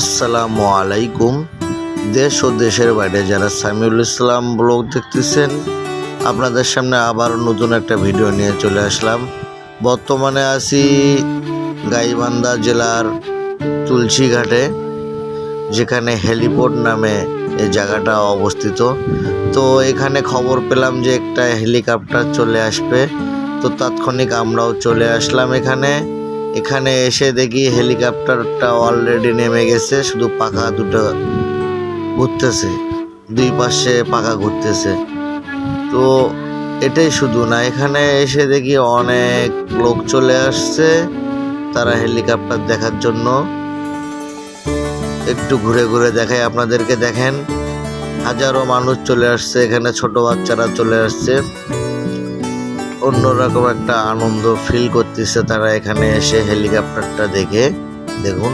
আসসালামু আলাইকুম। দেশ ও দেশের বাইরে যারা সামিউল ইসলাম ব্লগ দেখতেছেন, আপনাদের সামনে আবার নতুন একটা ভিডিও নিয়ে চলে আসলাম। বর্তমানে আছি গাইবান্ধা জেলার তুলসীঘাটে, যেখানে হেলিপোর্ট নামে এই জায়গাটা অবস্থিত। তো এখানে খবর পেলাম যে একটা হেলিকপ্টার চলে আসবে। তো তাৎক্ষণিক আমরাও চলে আসলাম এখানে। এখানে এসে দেখি হেলিকপ্টারটা অলরেডি নেমে গেছে, শুধু পাখা দুটো ঘুরতেছে দুই পাশে পাখা ঘুরতেছে। তো এটাই শুধু না, এখানে এসে দেখি অনেক লোক চলে আসছে তারা হেলিকপ্টার দেখার জন্য। একটু ঘুরে ঘুরে দেখায় আপনাদেরকে, দেখেন। হাজারো মানুষ চলে আসছে, এখানে ছোট বাচ্চারা চলে আসছে। অন্যরকম একটা আনন্দ ফিল করতেছে তারা এখানে এসে হেলিকপ্টারটা দেখে। দেখুন।